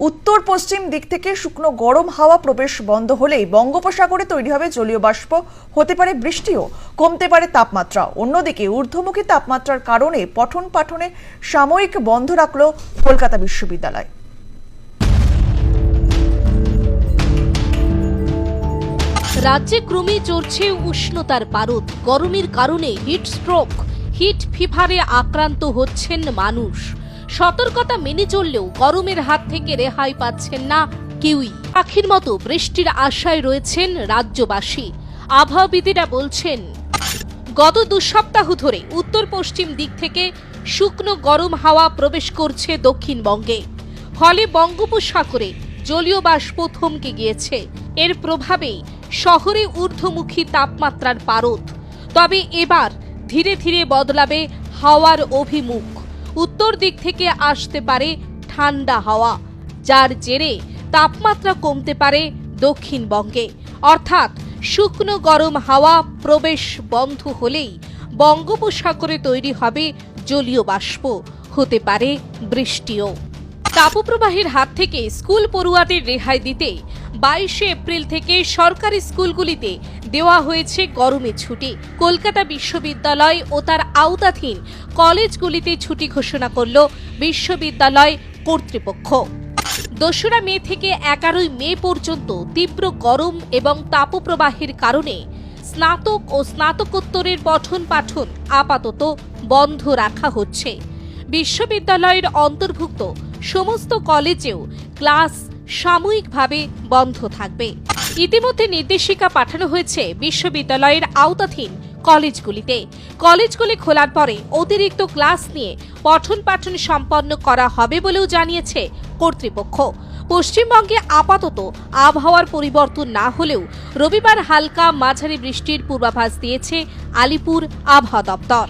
উত্তর পশ্চিম দিক থেকে শুকনো গরম হাওয়া প্রবেশ বন্ধ হলেই বঙ্গোপসাগরে তৈরি হবে জলীয় বাষ্প। হতে পারে বৃষ্টিও, কমতে পারে তাপমাত্রা। অন্যদিকে ঊর্ধ্বমুখী তাপমাত্রার কারণে পঠন পাঠনে সাময়িক বন্ধ রাখল কলকাতা বিশ্ববিদ্যালয়। রাজ্যে ক্রমেই চড়ছে উষ্ণতার পারদ। গরমের কারণে হিট স্ট্রোক, হিট ফিভারে আক্রান্ত হচ্ছেন মানুষ। সতর্কতা মেনে চললেও গরমের হাত থেকে রেহাই পাচ্ছেন না কেউই। পাখির মতো বৃষ্টির আশায় রয়েছেন রাজ্যবাসী। আবহাওয়াবিদিরা বলছেন, গত দু সপ্তাহ ধরে উত্তর পশ্চিম দিক থেকে শুকনো গরম হাওয়া প্রবেশ করছে দক্ষিণবঙ্গে। ফলে বঙ্গোপসাগরে জলীয় বাষ্প থমকে গিয়েছে। এর প্রভাবে শহরে ঊর্ধ্বমুখী তাপমাত্রার পারদ। তবে এবার ধীরে ধীরে বদলাবে হাওয়ার অভিমুখ। উত্তর দিক থেকে আসতে পারে ঠান্ডা হাওয়া, যার জেরে তাপমাত্রা কমতে পারে দক্ষিণবঙ্গে। অর্থাৎ শুকনো গরম হাওয়া প্রবেশ বন্ধ হলেই বঙ্গোপসাগরে তৈরি হবে জলীয় বাষ্প, হতে পারে বৃষ্টিও। তাপপ্রবাহের হাত থেকে স্কুল পড়ুয়াদের রেহাই দিতে বাইশে এপ্রিল থেকে সরকারি স্কুলগুলিতে দেওয়া হয়েছে গরমে ছুটি। কলকাতা বিশ্ববিদ্যালয় ও তার আওতাধীন কলেজগুলিতে ছুটি ঘোষণা করল বিশ্ববিদ্যালয় কর্তৃপক্ষ। দোসরা মে থেকে এগারোই মে পর্যন্ত তীব্র গরম এবং তাপপ্রবাহের কারণে স্নাতক ও স্নাতকোত্তরের পঠন পাঠন আপাতত বন্ধ রাখা হচ্ছে। বিশ্ববিদ্যালয়ের অন্তর্ভুক্ত সমস্ত কলেজেও ক্লাস সাময়িকভাবে বন্ধ থাকবে। ইতিমধ্যে নির্দেশিকা পাঠানো হয়েছে বিশ্ববিদ্যালয়ের আওতাধীন কলেজগুলিতে। কলেজগুলি খোলার পরে অতিরিক্ত ক্লাস নিয়ে পঠন পাঠন সম্পন্ন করা হবে বলেও জানিয়েছে কর্তৃপক্ষ। পশ্চিমবঙ্গে আপাতত আবহাওয়ার পরিবর্তন না হলেও রবিবার হালকা মাঝারি বৃষ্টির পূর্বাভাস দিয়েছে আলিপুর আবহাওয়া দপ্তর।